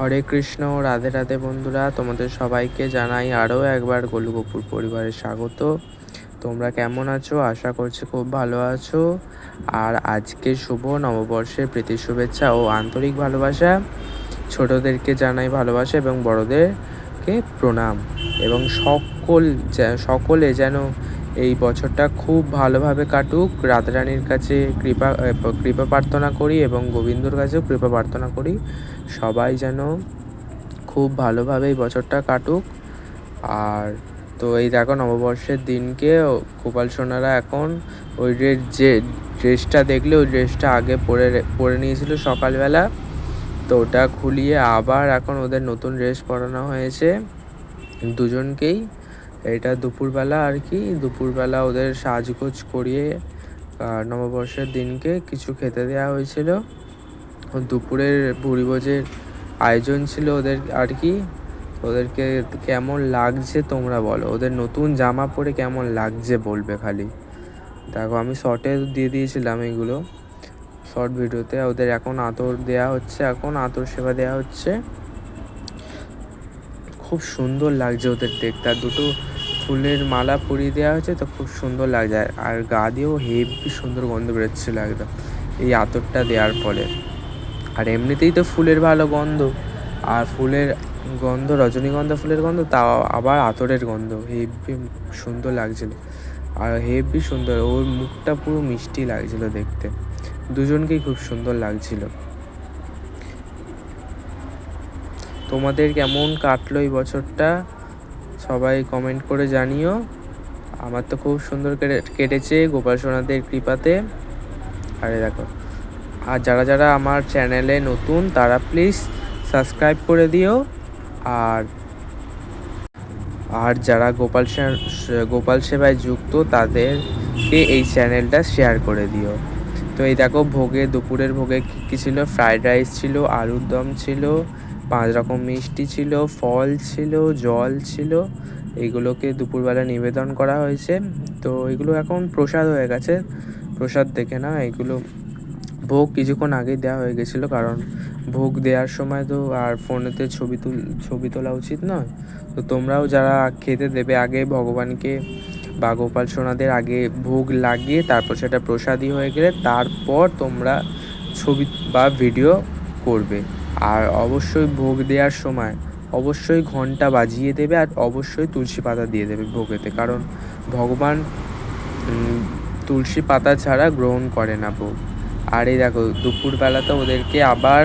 হরে কৃষ্ণ, রাধে রাধে বন্ধুরা, তোমাদের সবাইকে জানাই আরও একবার গোলগপুর পরিবারের স্বাগত। তোমরা কেমন আছো? আশা করছি খুব ভালো আছো। আর আজকে শুভ নববর্ষের প্রীতি শুভেচ্ছা ও আন্তরিক ভালোবাসা। ছোটদেরকে জানাই ভালোবাসা এবং বড়দেরকে প্রণাম। এবং সকল সকলে যেন এই বছরটা খুব ভালোভাবে কাটুক। রাধারানীর কাছে কৃপা কৃপা প্রার্থনা করি এবং গোবিন্দর কাছেও কৃপা প্রার্থনা করি। সবাই যেন খুব ভালোভাবে এই বছরটা কাটুক। আর তো এই দেখো নববর্ষের দিনকে গোপাল সোনারা এখন ওই যে ড্রেসটা দেখলে ওই ড্রেসটা আগে পরে পরে নিয়েছিল সকালবেলা। তো ওটা খুলিয়ে আবার এখন ওদের নতুন ড্রেস পরানো হয়েছে। দুজনকেই। এটা দুপুরবেলা আর কি, দুপুরবেলা ওদের সাজগোজ করিয়ে নববর্ষের দিনকে কিছু খেতে দেওয়া হয়েছিল। দুপুরের ভুরিভোজের আয়োজন ছিল ওদের আর কি, ওদেরকে কেমন লাগছে তোমরা বলো। ওদের নতুন জামা পরে কেমন লাগছে বলবে খালি। দেখো, আমি শর্টে দিয়ে দিয়েছিলাম এগুলো। শর্ট ভিডিওতে ওদের এখন আতর দেয়া হচ্ছে, এখন আতর সেবা দেওয়া হচ্ছে। খুব সুন্দর লাগছে ওদের দেখতে। আর দুটো ফুলের মালা পরিয়ে দেওয়া হয়েছে তো খুব সুন্দর লাগছে। আর গা দিয়েও হেভি সুন্দর গন্ধ বেরোচ্ছিল একদম। এই আতরটা দেওয়ার ফলে। আর এমনিতেই তো ফুলের ভালো গন্ধ। আর ফুলের গন্ধ, রজনীগন্ধা ফুলের গন্ধ, তাও আবার আতরের গন্ধ। হেভি সুন্দর লাগছিল। আর হেভি সুন্দর, ওর মুখটা পুরো মিষ্টি লাগছিল দেখতে। দুজনকেই খুব সুন্দর লাগছিল। তোমাদের কেমন কাটলো এই বছরটা? সবাই কমেন্ট করে জানিও। আমার তো খুব সুন্দর কেটেছে গোপাল সোনাদের কৃপাতে। আরে দেখো, আর যারা যারা আমার চ্যানেলে নতুন, তারা প্লিজ সাবস্ক্রাইব করে দিও। আর আর যারা গোপাল গোপাল সেবায় যুক্ত, তাদেরকে এই চ্যানেলটা শেয়ার করে দিও। তো এই দেখো, ভোগে, দুপুরের ভোগে কী কী ছিল? ফ্রায়েড রাইস ছিল, আলুর দম ছিল পাঁচ রকম মিষ্টি ছিল, ফল ছিল, জল ছিল এইগুলোকে দুপুরবেলা নিবেদন করা হয়েছে। তো এগুলো এখন প্রসাদ হয়ে গেছে। প্রসাদ দেখে না এগুলো ভোগ কিছুক্ষণ আগেই দেওয়া হয়ে গেছিল, কারণ ভোগ দেওয়ার সময় তো আর ফোনেতে ছবি তুল, ছবি তোলা উচিত নয়। তো তোমরাও যারা খেতে দেবে, আগে ভগবানকে বা গোপাল সোনাদের আগে ভোগ লাগিয়ে তারপর সেটা প্রসাদী হয়ে গেলে তারপর তোমরা ছবি বা ভিডিও করবে। আর অবশ্যই ভোগ দেওয়ার সময় অবশ্যই ঘণ্টা বাজিয়ে দেবে আর অবশ্যই তুলসী পাতা দিয়ে দেবে ভোগেতে। কারণ ভগবান তুলসী পাতা ছাড়া গ্রহণ করে না ভোগ। আর এই দেখো, দুপুরবেলাতে ওদেরকে আবার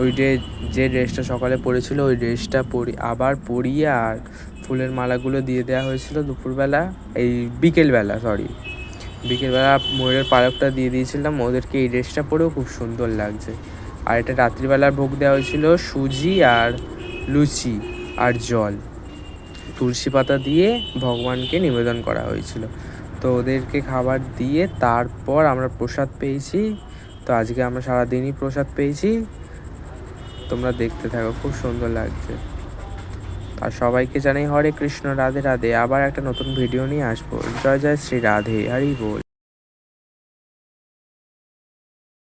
ওই যে যে ড্রেসটা সকালে পরেছিল, ওই ড্রেসটা পরি, আবার পরিয়ে আর ফুলের মালাগুলো দিয়ে দেওয়া হয়েছিল দুপুরবেলা, এই বিকেলবেলা সরি বিকেলবেলা ময়ূরের পালকটা দিয়ে দিয়েছিলাম, ওদেরকে এই ড্রেসটা পরেও খুব সুন্দর লাগছে। আর এটা রাত্রিবেলার ভোগ দেওয়া হয়েছিল সুজি আর লুচি আর জল। তুলসী পাতা দিয়ে ভগবানকে নিবেদন করা হয়েছিল। তো ওদেরকে খাবার দিয়ে তারপর আমরা প্রসাদ পেয়েছি। তো আজকে আমরা সারাদিনই প্রসাদ পেয়েছি। তোমরা দেখতে থাকো, খুব সুন্দর লাগছে। আর সবাইকে জানাই হরে কৃষ্ণ, রাধে রাধে। আবার একটা নতুন ভিডিও নিয়ে আসব। জয় জয়, শ্রী রাধে, হরি বল।